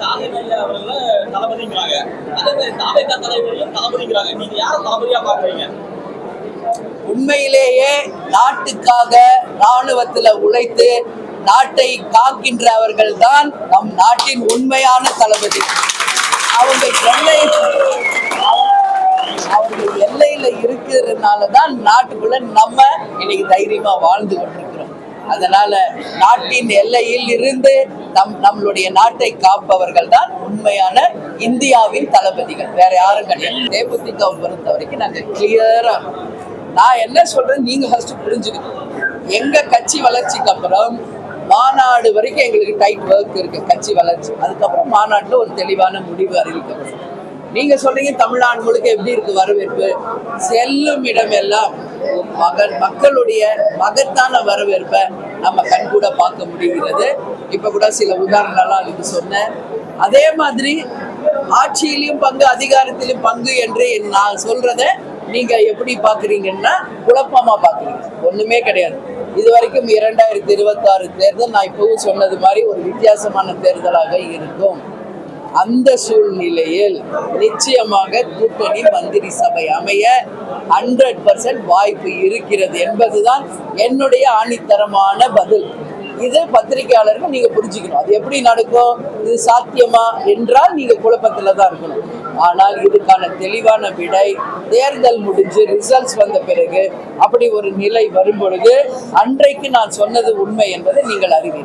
ஸ்டாலின் ஐயா அவர்கள தளபதிங்கிறாங்க. அதே மாதிரி தாவேக்கா தலைவர்களும் தளபதிங்கிறாங்க. நீங்க யார தளபதியா பாக்குறீங்க உண்மையிலேயே நாட்டுக்காக ராணுவத்துல உழைத்து நாட்டை காக்கின்றவர்கள் தான் நம் நாட்டின் உண்மையான தளபதி. அவங்க எல்லை அவங்க எல்லையில இருக்கிறதுனால தான் நாட்டுக்குள்ள நம்ம இன்னைக்கு தைரியமா வாழ்ந்து கொண்டிருக்கிறோம். அதனால நாட்டின் எல்லையில் இருந்து நம் நம்மளுடைய நாட்டை காப்பவர்கள் தான் உண்மையான இந்தியாவின் தளபதிகள். வேற யாரும் கிடையாது. தேமுதிகவை பொறுத்த வரைக்கும் நாங்க கிளியரா நான் என்ன சொல்றேன் நீங்க ஃபர்ஸ்ட் புரிஞ்சுக்கணும். எங்க கட்சி வளர்ச்சிக்கு அப்புறம் மாநாடு வரைக்கும் எங்களுக்கு டைட் ஒர்க் இருக்கு. கட்சி வளர்ச்சி. அதுக்கப்புறம் மாநாட்டுல ஒரு தெளிவான முடிவு அறிவிக்கப்படும். நீங்க சொல்றீங்க தமிழ்நாடு முழுக்க எப்படி இருக்கு வரவேற்பு? செல்லும் இடம் எல்லாம் மகன் மக்களுடைய மகத்தான வரவேற்பை நம்ம கண் கூட பார்க்க முடிகிறது. இப்ப கூட சில உதாரணங்கள்லாம் அதுக்கு சொன்னேன். அதே மாதிரி ஆட்சியிலையும் பங்கு அதிகாரத்திலும் பங்கு என்று நான் சொல்றத நீங்க எப்படி பாக்குறீங்கன்னா குழப்பமா பாக்குறீங்க ஒண்ணுமே கிடையாது. இது வரைக்கும் இரண்டாயிரத்தி இருபத்தி ஆறு தேர்தல் நான் இப்பவும் சொன்னது மாதிரி ஒரு வித்தியாசமான தேர்தலாக இருக்கும். அந்த சூழ்நிலையில் நிச்சயமாக கூட்டணி மந்திரி சபை அமைய ஹண்ட்ரட் பர்சன்ட் வாய்ப்பு இருக்கிறது என்பதுதான் என்னுடைய ஆணித்தரமான பதில். இது பத்திரிகையாளர்கள் நீங்க புரிஞ்சுக்கணும். அது எப்படி நடக்கும்? இது சாத்தியமா என்றால் நீங்க குழப்பத்துல தான் இருக்கணும். ஆனால் இதுக்கான தெளிவான விடை தேர்தல் முடிஞ்சு ரிசல்ட்ஸ் வந்த பிறகு அப்படி ஒரு நிலை வரும் பொழுது அன்றைக்கு நான் சொன்னது உண்மை என்பதை நீங்கள் அறிவீர்கள்.